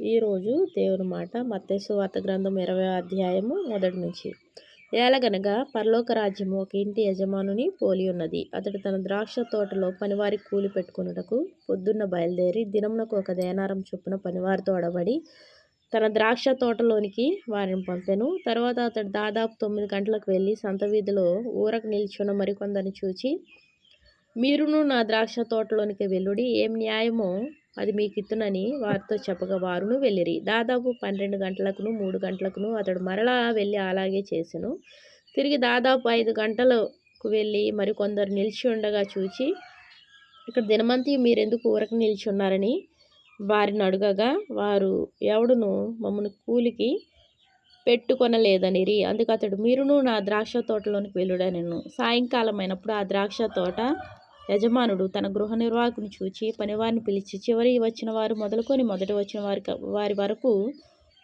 ఈరోజు దేవుని మాట మత్తేసు వార్త గ్రంథం ఇరవై అధ్యాయము మొదటి నుంచి. ఏలగనగా పరలోక రాజ్యము ఒక ఇంటి యజమానుని పోలి ఉన్నది. అతడు తన ద్రాక్ష తోటలో పనివారి కూలి పెట్టుకున్నటకు పొద్దున్న బయలుదేరి దినమునకు ఒక దేనారం చొప్పున పనివారితో అడబడి తన ద్రాక్ష తోటలోనికి వారిని పంపెను. తర్వాత అతడు దాదాపు తొమ్మిది గంటలకు వెళ్ళి సంత వీధిలో ఊరకు నిల్చున్న మరికొందరిని చూచి మీరును నా ద్రాక్ష తోటలోనికి వెల్లుడి ఏం న్యాయమో అది మీకు ఇత్తునని వారితో చెప్పగా వారును వెళ్ళిరి. దాదాపు పన్నెండు గంటలకును మూడు గంటలకును అతడు మరలా వెళ్ళి అలాగే చేసెను. తిరిగి దాదాపు ఐదు గంటలకు వెళ్ళి మరికొందరు నిలిచి ఉండగా చూచి ఇక్కడ దినమంతి మీరెందుకు ఊరకు నిలిచి ఉన్నారని వారిని అడగగా వారు ఎవడును మమ్మల్ని కూలికి పెట్టుకొనలేదనిరి. అందుకు అతడు మీరును నా ద్రాక్ష తోటలోనికి వెళ్ళుడనెను. సాయంకాలం అయినప్పుడు ఆ ద్రాక్ష తోట యజమానుడు తన గృహ నిర్వాహకుని చూచి పనివారిని పిలిచి చివరి వచ్చిన వారు మొదలుకొని మొదటి వచ్చిన వారి వారి వరకు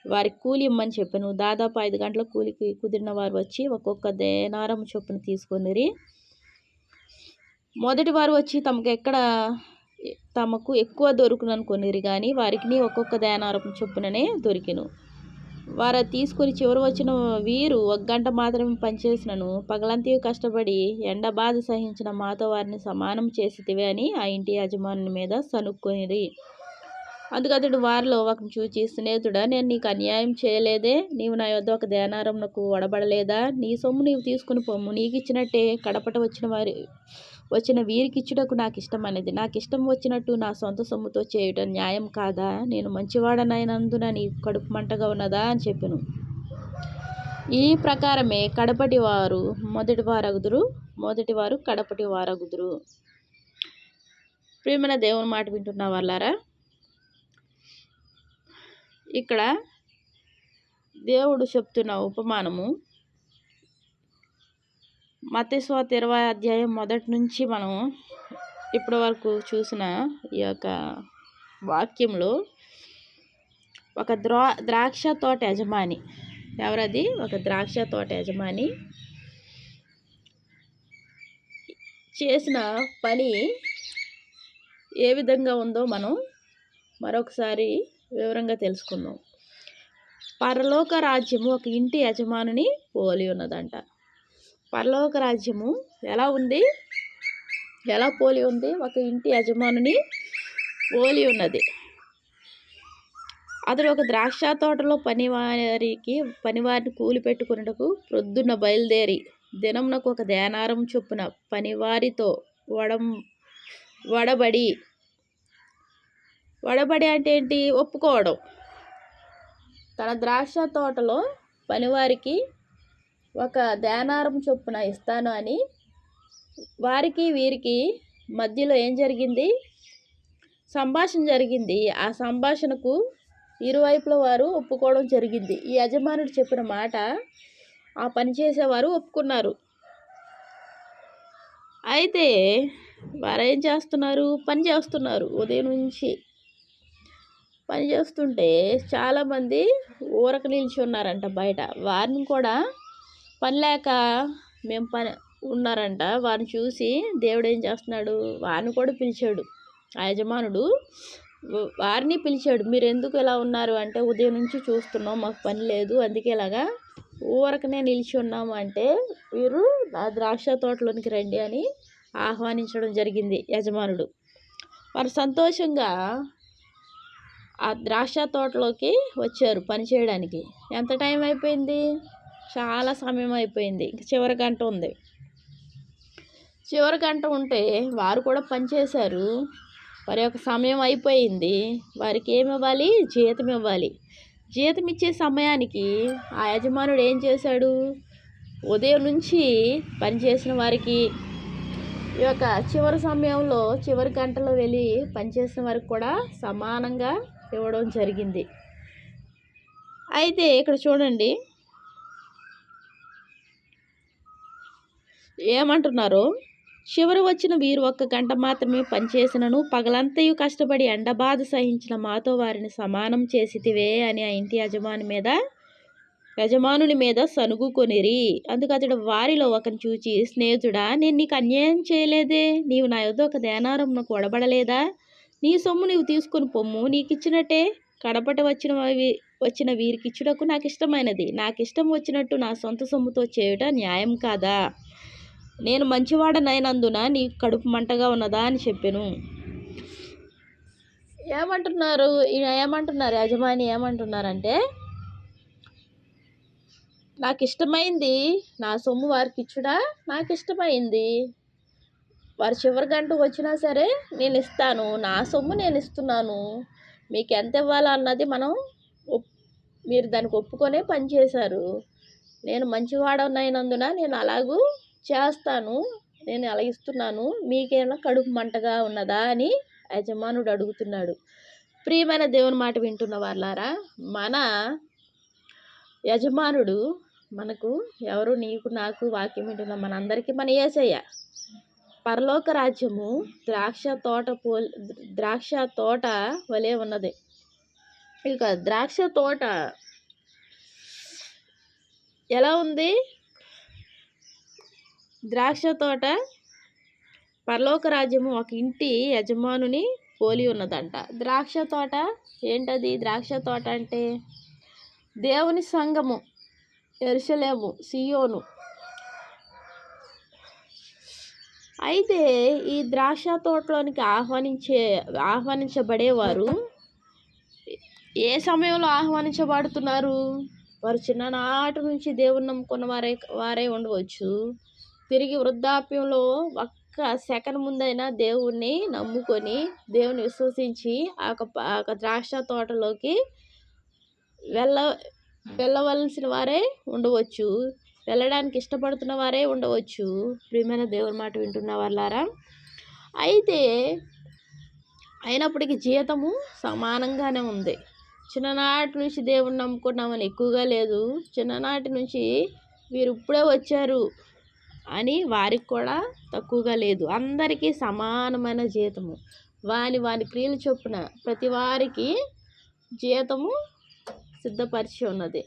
వారి కూలి ఇమ్మని చెప్పాను. దాదాపు ఐదు గంటల కూలికి కుదిరిన వారు వచ్చి ఒక్కొక్క దేనారం చొప్పున తీసుకొనిరి. మొదటి వారు వచ్చి తమకు ఎక్కడ తమకు ఎక్కువ దొరుకుననుకొనిరి కానీ వారికి ఒక్కొక్క దేనారం చొప్పుననే దొరికిను. వారు తీసుకొని చివరి వచ్చిన వీరు ఒక గంట మాత్రమే పనిచేసినను. పగలంతా కష్టపడి ఎండ బాధ సహించిన మాతో వారిని సమానం చేసితివే అని ఆ ఇంటి యజమానుని మీద సనుక్కొనిరి అందుకు అతడు వారిలో ఒకరిని చూచి స్నేహితుడా నేను నీకు అన్యాయం చేయలేదే? నీవు నా యొద్ద ఒక నాకు వడబడలేదా? నీ సొమ్ము నీవు తీసుకుని పొమ్ము నీకు ఇచ్చినట్టే కడపట వచ్చిన వారి వచ్చిన వీరికిచ్చుటకు నాకు ఇష్టమైనది నాకు ఇష్టం వచ్చినట్టు నా సొంత సొమ్ముతో చేయటం న్యాయం కాదా? నేను మంచివాడనైనందున నీ కడుపు మంటగా ఉన్నదా? అని చెప్పాను. ఈ ప్రకారమే కడపటి వారు మొదటి వారగుదురు మొదటి వారు కడపటి వారగుదురు ప్రియమైన దేవుని మాట వింటున్న వాళ్ళారా ఇక్కడ దేవుడు చెప్తున్న ఉపమానము మతేశ్వాత ఇరవై అధ్యాయం మొదటి నుంచి మనం ఇప్పటి వరకు చూసిన ఈ యొక్క వాక్యంలో ఒక ద్రా ద్రాక్ష తోట యజమాని. ఎవరది? ఒక ద్రాక్ష తోట యజమాని. చేసిన పని ఏ విధంగా ఉందో మనం మరొకసారి వివరంగా తెలుసుకుందాం. పరలోక రాజ్యము ఒక ఇంటి యజమానిని పోలి ఉన్నదంట. పరలోక రాజ్యము ఎలా ఉంది? ఎలా పోలి ఉంది? ఒక ఇంటి యజమానుని పోలి ఉన్నది. అతడు ఒక ద్రాక్ష తోటలో పనివారికి పనివారిని కూలి పెట్టుకున్నటకు ప్రొద్దున్న బయలుదేరి దినమునకు ఒక ధ్యానారం చొప్పున పనివారితో వడం వడబడి వడబడి అంటే ఏంటి? ఒప్పుకోవడం. తన ద్రాక్ష తోటలో పనివారికి ఒక ధ్యానారం చొప్పున ఇస్తాను అని వారికి వీరికి మధ్యలో ఏం జరిగింది? సంభాషణ జరిగింది. ఆ సంభాషణకు ఇరువైపుల వారు ఒప్పుకోవడం జరిగింది. ఈ యజమానుడు చెప్పిన మాట ఆ పని చేసేవారు ఒప్పుకున్నారు. అయితే వారు ఏం చేస్తున్నారు? పని చేస్తున్నారు. ఉదయం నుంచి పని చేస్తుంటే చాలామంది ఊరక నిలిచి ఉన్నారంట బయట. వారిని కూడా పని లేక మేము పని ఉన్నారంట. వారిని చూసి దేవుడు ఏం చేస్తున్నాడు? వారిని కూడా పిలిచాడు. ఆ యజమానుడు వారిని పిలిచాడు. మీరు ఎందుకు ఇలా ఉన్నారు? అంటే ఉదయం నుంచి చూస్తున్నాం. మాకు పని లేదు. అందుకే ఇలాగా ఊరకనే నిలిచి ఉన్నాము. అంటే వీరు ఆ ద్రాక్ష తోటలోనికి రండి అని ఆహ్వానించడం జరిగింది యజమానుడు. వారు సంతోషంగా ఆ ద్రాక్ష తోటలోకి వచ్చారు పని చేయడానికి. ఎంత టైం అయిపోయింది? చాలా సమయం అయిపోయింది. ఇంక చివరి గంట ఉంది. చివరి గంట ఉంటే వారు కూడా పనిచేశారు వారి యొక్క సమయం అయిపోయింది. వారికి ఏమి ఇవ్వాలి? జీతం ఇవ్వాలి. జీతం ఇచ్చే సమయానికి ఆ యజమానుడు ఏం చేశాడు? ఉదయం నుంచి పనిచేసిన వారికి ఈ యొక్క చివరి సమయంలో చివరి గంటలో వెళ్ళి పనిచేసిన వారికి కూడా సమానంగా ఇవ్వడం జరిగింది. అయితే ఇక్కడ చూడండి. ఏమంటున్నారు? చివరి వచ్చిన వీరు ఒక్క గంట మాత్రమే పనిచేసినను పగలంతయు కష్టపడి ఎండబాధ సహించిన మాతో వారిని సమానం చేసితివే అని ఆ ఇంటి యజమాని మీద యజమానుని మీద సనుగుకొనిరి. అందుకు అతడు వారిలో ఒకని చూచి స్నేహితుడా నేను నీకు అన్యాయం చేయలేదే? నీవు నా యొద్ ఒక దేనారం నాకు వడబడలేదా నీ సొమ్ము నీవు తీసుకొని పొమ్ము నీకు ఇచ్చినట్టే కడపట వచ్చిన వచ్చిన వీరికి ఇచ్చుటకు నాకు ఇష్టమైనది నాకు ఇష్టం వచ్చినట్టు నా సొంత సొమ్ముతో చేయుట న్యాయం కాదా? నేను మంచివాడనైనందున నీ కడుపు మంటగా ఉన్నదా అని చెప్పాను. ఏమంటున్నారు? ఈయన ఏమంటున్నారు? యజమాని ఏమంటున్నారంటే నాకు ఇష్టమైంది నా సొమ్ము వారికి ఇచ్చుడా నాకు ఇష్టమైంది వారు చివరి గంట వచ్చినా సరే నేను ఇస్తాను నా సొమ్ము నేను ఇస్తున్నాను మీకు ఎంత ఇవ్వాలన్నది మనం మీరు దానికి ఒప్పుకొనే పని చేశారు. నేను మంచివాడనైనందున నేను అలాగూ చేస్తాను నేను అలా ఇస్తున్నాను మీకేమైనా కడుపు మంటగా ఉన్నదా అని యజమానుడు అడుగుతున్నాడు. ప్రియమైన దేవుని మాట వింటున్న వాళ్ళారా మన యజమానుడు మనకు ఎవరు నీకు నాకు వాక్యం వింటున్న మనందరికీ మన ఏసయ్య. పరలోక రాజ్యము ద్రాక్ష తోట పోల్ ద్రాక్ష తోట వలె ఉన్నది. ఇక ద్రాక్ష తోట ఎలా ఉంది? ద్రాక్ష తోట పరలోక రాజ్యము ఒక ఇంటి యజమానుని పోలి ఉన్నదంట. ద్రాక్ష తోట ఏంటది? ద్రాక్ష తోట అంటే దేవుని సంఘము ఎరుసలేము సియోను. అయితే ఈ ద్రాక్ష తోటలోనికి ఆహ్వానించే ఆహ్వానించబడేవారు ఏ సమయంలో ఆహ్వానించబడుతున్నారు? వారు చిన్ననాటి నుంచి దేవుని నమ్ముకున్న వారే వారే ఉండవచ్చు. తిరిగి వృద్ధాప్యంలో ఒక్క సెకండ్ ముందైనా దేవుణ్ణి నమ్ముకొని దేవుని విశ్వసించి ఆ యొక్క ఆ యొక్క ద్రాక్ష తోటలోకి వెళ్ళ వెళ్ళవలసిన వారే ఉండవచ్చు. వెళ్ళడానికి ఇష్టపడుతున్న వారే ఉండవచ్చు. ప్రియమైన దేవుని మాట వింటున్న వాళ్ళారా అయితే అయినప్పటికీ జీతము సమానంగానే ఉంది. చిన్ననాటి నుంచి దేవుణ్ణి నమ్ముకున్నామని ఎక్కువగా లేదు. చిన్ననాటి నుంచి వీరు ఇప్పుడే వచ్చారు. అని వారికి కూడా తక్కువగా లేదు. అందరికీ సమానమైన జీతము. వాని వాని క్రియలు చొప్పున ప్రతి వారికి జీతము సిద్ధపరిచి ఉన్నది.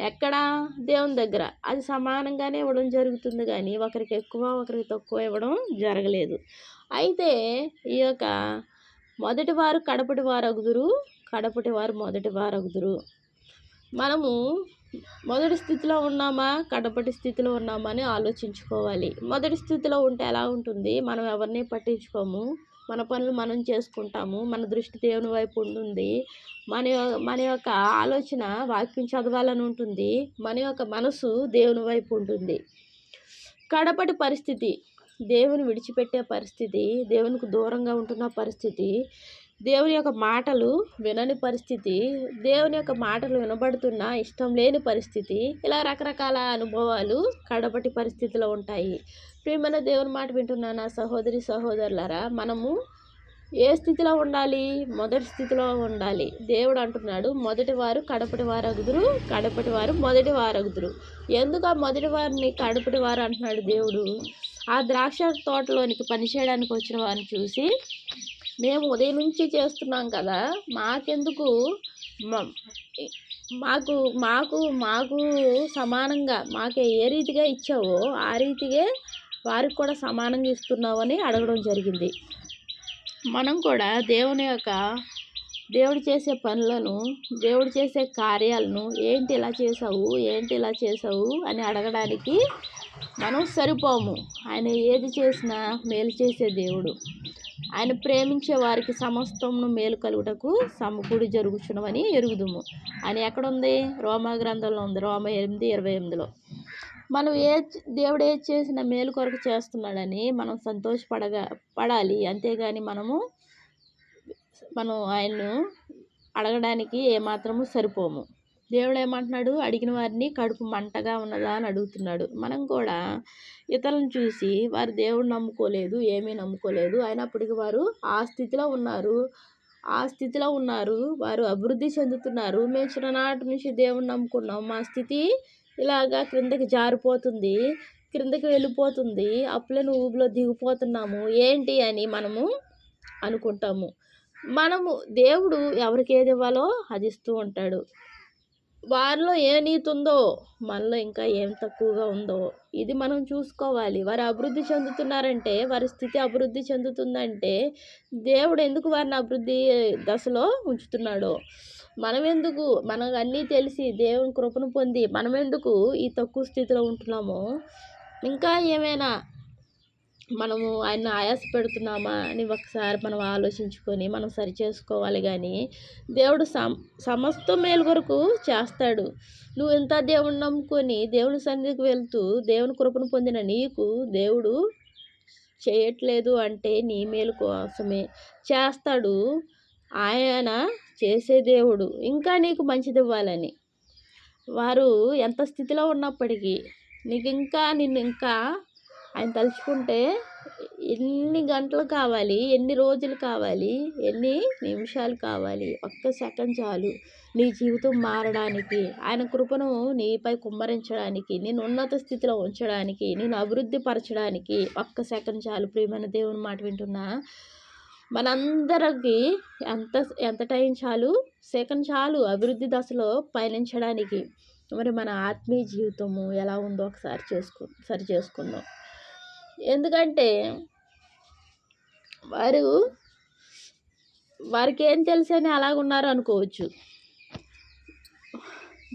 ఎక్కడ? దేవుని దగ్గర. అది సమానంగానే ఇవ్వడం జరుగుతుంది కానీ ఒకరికి ఎక్కువ ఒకరికి తక్కువ ఇవ్వడం జరగలేదు. అయితే ఈ యొక్క మొదటి వారు కడపటి వారు అగుదురు కడపటి వారు మొదటి వారు అగుదురు మనము మొదటి స్థితిలో ఉన్నామా? కడపటి స్థితిలో ఉన్నామా అని ఆలోచించుకోవాలి. మొదటి స్థితిలో ఉంటే ఎలా ఉంటుంది? మనం ఎవరిని పట్టించుకోము? మన పనులు మనం చేసుకుంటాము. మన దృష్టి దేవుని వైపు ఉంటుంది. మన మన యొక్క ఆలోచన వాక్యం చదవాలని ఉంటుంది. మన యొక్క మనసు దేవుని వైపు ఉంటుంది. కడపటి పరిస్థితి దేవుని విడిచిపెట్టే పరిస్థితి దేవునికి దూరంగా ఉంటున్న పరిస్థితి దేవుని యొక్క మాటలు వినని పరిస్థితి దేవుని యొక్క మాటలు వినబడుతున్న ఇష్టం లేని పరిస్థితి ఇలా రకరకాల అనుభవాలు కడపటి పరిస్థితిలో ఉంటాయి. ప్రియమైన దేవుని మాట వింటున్న నా సహోదరి సహోదరులారా మనము ఏ స్థితిలో ఉండాలి? మొదటి స్థితిలో ఉండాలి. దేవుడు అంటున్నాడు మొదటి వారు కడపటి వారు అగుదురు కడపటి వారు మొదటి వారు అగుదురు ఎందుకు ఆ మొదటి వారిని కడపటి వారు అంటున్నాడు దేవుడు? ఆ ద్రాక్ష తోటలోనికి పనిచేయడానికి వచ్చిన వారిని చూసి మేము ఉదయం నుంచి చేస్తున్నాం కదా మాకెందుకు? మ- మాకు మాకు మాకు సమానంగా మాకు ఏ రీతిగా ఇచ్చావో ఆ రీతిగా వారికి కూడా సమానంగా ఇస్తున్నావు అని అడగడం జరిగింది. మనం కూడా దేవుని యొక్క దేవుడు చేసే పనులను దేవుడు చేసే కార్యాలను ఏంటి ఇలా చేసావు ఏంటి ఇలా చేసావు అని అడగడానికి మనం సరిపోము. ఆయన ఏది చేసినా మేలు చేసే దేవుడు. ఆయన ప్రేమించే వారికి సమస్తమును మేలు కలుగుటకు సమకూడి జరుగుచున్నవని ఎరుగుదుము. అని ఎక్కడుంది? రోమా గ్రంథంలో ఉంది. రోమ ఎనిమిది ఇరవై ఎనిమిదిలో. మనం ఏ దేవుడు ఏది చేసిన మేలు కొరకు చేస్తున్నాడని మనం సంతోషపడగా పడాలి. అంతేగాని మనము మనం ఆయన్ను అడగడానికి ఏమాత్రము సరిపోము. దేవుడు ఏమంటున్నాడు అడిగిన వారిని కడుపు మంటగా ఉన్నదా అని అడుగుతున్నాడు. మనం కూడా ఇతరులను చూసి వారు దేవుడు నమ్ముకోలేదు ఏమీ నమ్ముకోలేదు. అయినప్పటికీ వారు ఆ స్థితిలో ఉన్నారు. ఆ స్థితిలో ఉన్నారు. వారు అభివృద్ధి చెందుతున్నారు. మేము చిన్ననాటి నుంచి దేవుడిని నమ్ముకున్నాం. మా స్థితి ఇలాగా క్రిందకి జారిపోతుంది క్రిందకి వెళ్ళిపోతుంది. అప్పులను ఊబిలో దిగిపోతున్నాము. ఏంటి అని మనము అనుకుంటాము. మనము దేవుడు ఎవరికి ఏది ఇవ్వాలో అది ఇస్తూ ఉంటాడు. వారిలో ఏ నీతి ఉందో మనలో ఇంకా ఏం తక్కువగా ఉందో ఇది మనం చూసుకోవాలి. వారు అభివృద్ధి చెందుతున్నారంటే వారి స్థితి అభివృద్ధి చెందుతుందంటే దేవుడు ఎందుకు వారిని అభివృద్ధి దశలో ఉంచుతున్నాడో? మనం ఎందుకు మనకు అన్నీ తెలిసి దేవుని కృపను పొంది మనం ఎందుకు ఈ తక్కువ స్థితిలో ఉంటున్నామో? ఇంకా ఏమైనా మనము ఆయన ఆయాస పెడుతున్నామా అని ఒకసారి మనం ఆలోచించుకొని మనం సరి చేసుకోవాలి కానీ దేవుడు సమ సమస్త మేలు కొరకు చేస్తాడు. నువ్వు ఇంత దేవుడిని నమ్ముకొని దేవుని సన్నిధికి వెళ్తూ దేవుని కృపను పొందిన నీకు దేవుడు చేయట్లేదు అంటే నీ మేలు కోసమే చేస్తాడు. ఆయన చేసే దేవుడు ఇంకా నీకు మంచిది ఇవ్వాలని వారు ఎంత స్థితిలో ఉన్నప్పటికీ నీకు ఇంకా నిన్ను ఇంకా ఆయన తలుచుకుంటే ఎన్ని గంటలు కావాలి ఎన్ని రోజులు కావాలి ఎన్ని నిమిషాలు కావాలి ఒక్క సెకండ్ చాలు నీ జీవితం మారడానికి ఆయన కృపను నీపై కుమ్మరించడానికి నేను ఉన్నత స్థితిలో ఉంచడానికి నేను అభివృద్ధి పరచడానికి ఒక్క సెకండ్ చాలు. ప్రియమైన దేవుని మాట వింటున్నా? మనందరికి ఎంత ఎంత టైం చాలు? సెకండ్ చాలు అభివృద్ధి దశలో పయనించడానికి. మరి మన ఆత్మీయ జీవితము ఎలా ఉందో ఒకసారి చేసుకు సరి చేసుకుందాం. ఎందుకంటే వారు వారికి ఏం తెలుసు అని అలాగున్నారు అనుకోవచ్చు.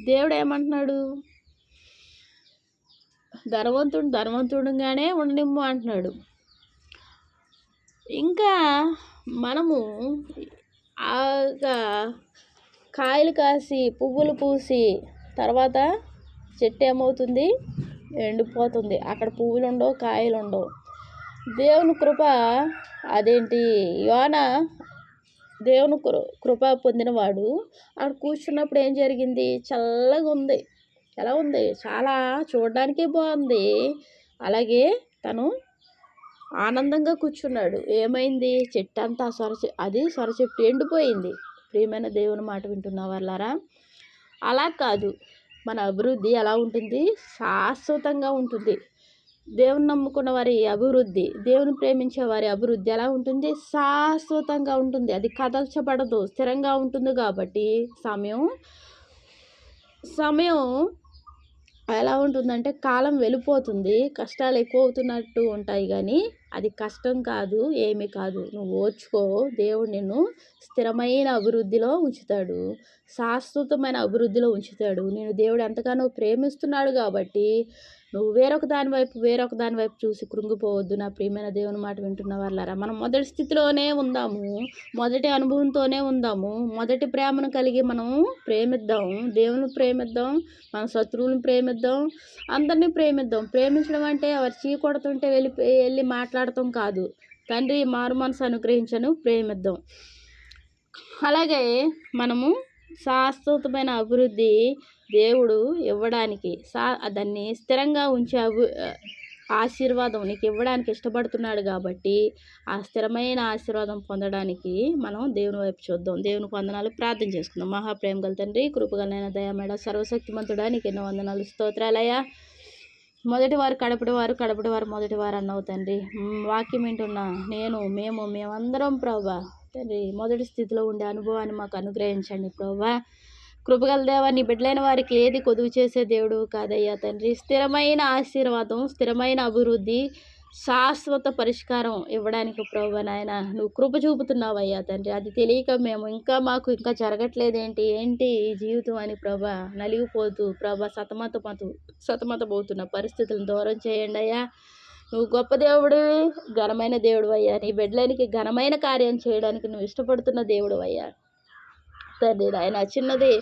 దేవుడు ఏమంటున్నాడు? ధనవంతుడు ధనవంతుడుగానే ఉండనిమ్ము అంటున్నాడు. ఇంకా మనము ఆ కాయలు కాసి పువ్వులు పూసి తర్వాత చెట్టు ఏమవుతుంది? ఎండిపోతుంది. అక్కడ పువ్వులు ఉండవు కాయలు ఉండవు దేవుని కృప అదేంటి? యోన దేవుని కృ కృప పొందినవాడు. అక్కడ కూర్చున్నప్పుడు ఏం జరిగింది? చల్లగా ఉంది. ఎలా ఉంది? చాలా చూడడానికి బాగుంది. అలాగే తను ఆనందంగా కూర్చున్నాడు. ఏమైంది? చెట్టు అంతా సొర అది సొర చెట్టు ఎండిపోయింది. ప్రియమైన దేవుని మాట వింటున్న వాళ్ళారా అలా కాదు. మన అభివృద్ధి ఎలా ఉంటుంది? శాశ్వతంగా ఉంటుంది. దేవుని నమ్ముకున్న వారి అభివృద్ధి దేవుని ప్రేమించే వారి అభివృద్ధి ఎలా ఉంటుంది? శాశ్వతంగా ఉంటుంది. అది కదల్చబడదు స్థిరంగా ఉంటుంది కాబట్టి సమయం సమయం ఎలా ఉంటుందంటే కాలం వెళ్ళిపోతుంది కష్టాలు ఎక్కువ అవుతున్నట్టు ఉంటాయి కానీ అది కష్టం కాదు ఏమి కాదు. నువ్వు ఓర్చుకో దేవుడు నిన్ను స్థిరమైన అభివృద్ధిలో ఉంచుతాడు. శాశ్వతమైన అభివృద్ధిలో ఉంచుతాడు. నేను దేవుడు ఎంతగానో ప్రేమిస్తున్నాడు కాబట్టి నువ్వు వేరొక దాని వైపు వేరొక దాని వైపు చూసి కృంగిపోవద్దు. నా ప్రియమైన దేవుని మాట వింటున్న వాళ్ళారా మనం మొదటి స్థితిలోనే ఉందాము మొదటి అనుభవంతోనే ఉందాము మొదటి ప్రేమను కలిగి మనం ప్రేమిద్దాం దేవుని ప్రేమిద్దాం మన శత్రువులను ప్రేమిద్దాం అందరినీ ప్రేమిద్దాం. ప్రేమించడం అంటే ఎవరు చీ కొడుతుంటే వెళ్ళి వెళ్ళి మాట్లాడటం కాదు. తండ్రి మారు మనసు అనుగ్రహించను ప్రేమిద్దాం. అలాగే మనము శాశ్వతమైన అభివృద్ధి దేవుడు ఇవ్వడానికి సా దాన్ని స్థిరంగా ఉంచే అభి ఆశీర్వాదం నీకు ఇవ్వడానికి ఇష్టపడుతున్నాడు కాబట్టి ఆ స్థిరమైన ఆశీర్వాదం పొందడానికి మనం దేవుని వైపు చూద్దాం. దేవుని వందనాలు ప్రార్థన చేసుకుందాం. మహాప్రేమ గల తండ్రి కృపగలైన దయామేడ సర్వశక్తిమంతుడా నీకు ఎన్నో వందనాలు స్తోత్రాలయ్యా. మొదటి వారు కడపటి వారు కడపటి వారు మొదటి వారు అన్నవు తండ్రి. వాక్యం ఏంటున్నా నేను మేము మేమందరం ప్రభా. తండ్రి మొదటి స్థితిలో ఉండే అనుభవాన్ని మాకు అనుగ్రహించండి ప్రభా. కృపగల దేవా నీ బిడ్డలైన వారికి ఏది కొదువు చేసే దేవుడు కాదయ్యా తండ్రి. స్థిరమైన ఆశీర్వాదం స్థిరమైన అభివృద్ధి శాశ్వత పరిష్కారం ఇవ్వడానికి ప్రభు నాయన నువ్వు కృప చూపుతున్నావయ్యా తండ్రి. అది తెలియక మేము ఇంకా మాకు ఇంకా జరగట్లేదేంటి? ఏంటి ఈ జీవితం అని ప్రభా నలిగిపోతూ ప్రభా సతమతమతు సతమతమవుతున్న పరిస్థితులను దూరం చేయండి అయ్యా. నువ్వు గొప్ప దేవుడు ఘనమైన దేవుడు అయ్యా. నీ బిడ్డలనికి ఘనమైన కార్యం చేయడానికి నువ్వు ఇష్టపడుతున్న దేవుడు అయ్యా. తండ్రి ఆయన చిన్నది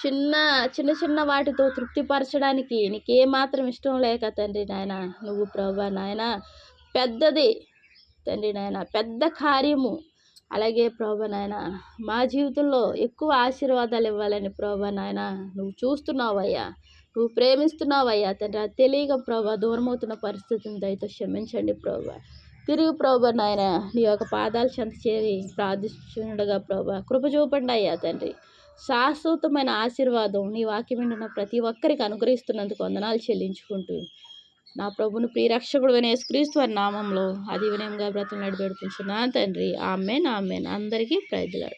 చిన్న చిన్న చిన్న వాటితో తృప్తిపరచడానికి నీకు ఏమాత్రం ఇష్టం లేక తండ్రి నాయన నువ్వు ప్రభా నాయన పెద్దది తండ్రి నాయన పెద్ద కార్యము. అలాగే ప్రభా నాయన మా జీవితంలో ఎక్కువ ఆశీర్వాదాలు ఇవ్వాలని ప్రభా నాయన నువ్వు చూస్తున్నావయ్యా నువ్వు ప్రేమిస్తున్నావయ్యా తండ్రి. తెలియక ప్రభా దూరమవుతున్న పరిస్థితిని దయతో క్షమించండి ప్రభా తిరిగి ప్రభా నాయన నీ యొక్క పాదాలు చెంత చేరి ప్రార్థిస్తుండగా ప్రభా. కృప చూపండి అయ్యా తండ్రి. శాశ్వతమైన ఆశీర్వాదం నీ వాక్యం వింటున్న ప్రతి ఒక్కరికి అనుగ్రహిస్తున్నందుకు వందనాలు చెల్లించుకుంటూ నా ప్రభును ప్రియరక్షకుడు అనే క్రీస్తు వారి నామంలో అది వినయంగా బ్రతం నడిపెడుతున్నాను తండ్రి. Amen amen. అందరికీ ప్రైజ్లాడు